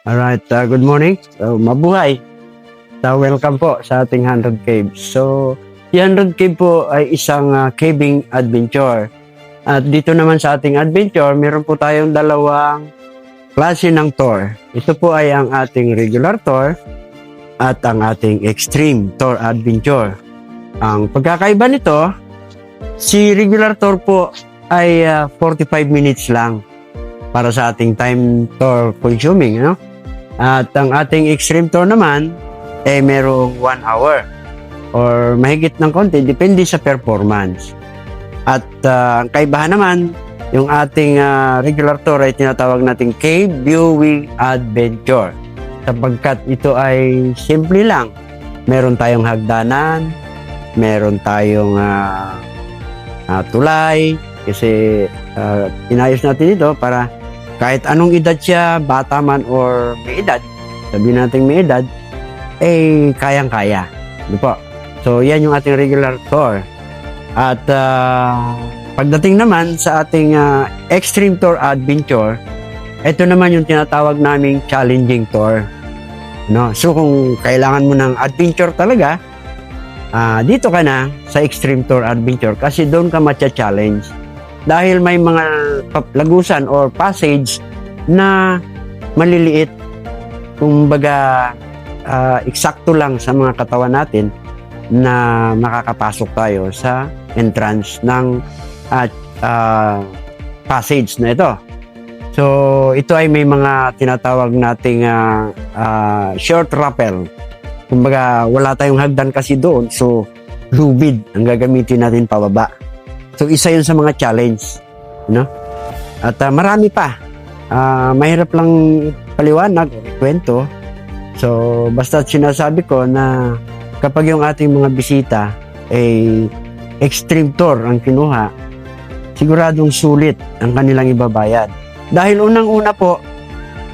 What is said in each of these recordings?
Alright, uh, good morning. So, mabuhay. So, welcome po sa ating 100 Caves. So, si 100 Cave po ay isang uh, caving adventure. At dito naman sa ating adventure, meron po tayong dalawang klase ng tour. Ito po ay ang ating regular tour at ang ating extreme tour adventure. Ang pagkakaiba nito, si regular tour po ay uh, 45 minutes lang para sa ating time tour consuming, ano? At ang ating extreme tour naman, eh merong 1 hour or mahigit ng konti, depende sa performance. At ah, ang kaibahan naman, yung ating ah, regular tour ay tinatawag nating Cave Viewing Adventure. Sapagkat ito ay simple lang. Meron tayong hagdanan, meron tayong ah, ah, tulay, kasi ah, inayos natin ito para kahit anong edad siya, bata man or may edad, sabihin natin may edad, eh kayang-kaya. Ano po? So, yan yung ating regular tour. At ah, pagdating naman sa ating ah, extreme tour adventure, ito naman yung tinatawag naming challenging tour. No? So, kung kailangan mo ng adventure talaga, ah, dito ka na sa extreme tour adventure kasi doon ka matcha-challenge dahil may mga lagusan or passage na maliliit kumbaga ah, eksakto lang sa mga katawan natin na makakapasok tayo sa entrance ng at ah, passage na ito. So, ito ay may mga tinatawag nating ah, ah, short rappel. Kumbaga, wala tayong hagdan kasi doon. So, lubid ang gagamitin natin pababa. So, isa yun sa mga challenge. No? At ah, marami pa. Ah, mahirap lang paliwanag, kwento. So, basta sinasabi ko na kapag yung ating mga bisita ay extreme tour ang kinuha, siguradong sulit ang kanilang ibabayad. Dahil unang-una po,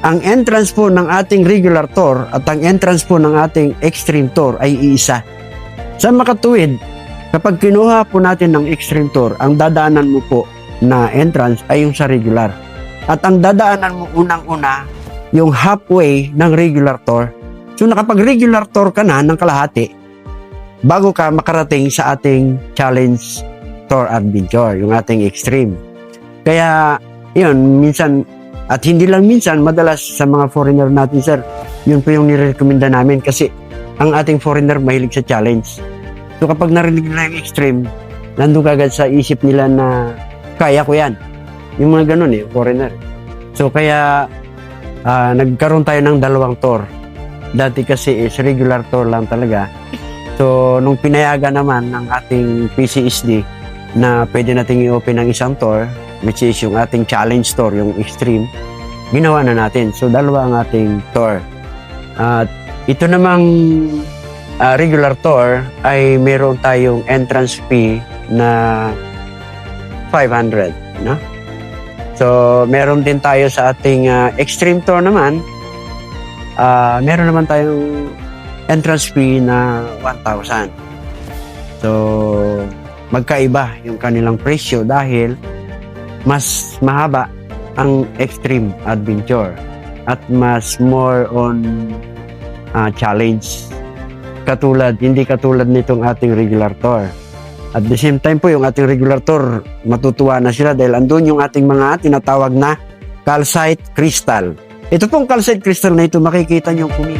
ang entrance po ng ating regular tour at ang entrance po ng ating extreme tour ay iisa. Sa makatuwid, kapag kinuha po natin ng extreme tour, ang dadaanan mo po na entrance ay yung sa regular. At ang dadaanan mo unang-una, yung halfway ng regular tour. So nakapag regular tour ka na ng kalahati, bago ka makarating sa ating challenge tour adventure, yung ating extreme. Kaya, yun, minsan, at hindi lang minsan, madalas sa mga foreigner natin, sir, yun po yung nirekomenda namin kasi ang ating foreigner mahilig sa challenge. So kapag narinig nila yung extreme, nandun kagad sa isip nila na kaya ko yan. Yung mga ganun eh, foreigner. So kaya ah, nagkaroon tayo ng dalawang tour. Dati kasi is regular tour lang talaga. So nung pinayagan naman ng ating PCSD na pwede nating i-open ng isang tour, which is yung ating challenge tour, yung extreme, ginawa na natin. So dalawa ang ating tour. At ito namang ah, regular tour ay meron tayong entrance fee na 500, no? So, meron din tayo sa ating ah, extreme tour naman. Ah, meron naman tayong entrance fee na 1,000. So, magkaiba yung kanilang presyo dahil mas mahaba ang extreme adventure at mas more on ah, challenge katulad hindi katulad nitong ating regular tour. At the same time po yung ating regular tour matutuwa na sila dahil andun yung ating mga tinatawag na calcite crystal. Ito pong calcite crystal na ito makikita nyo kung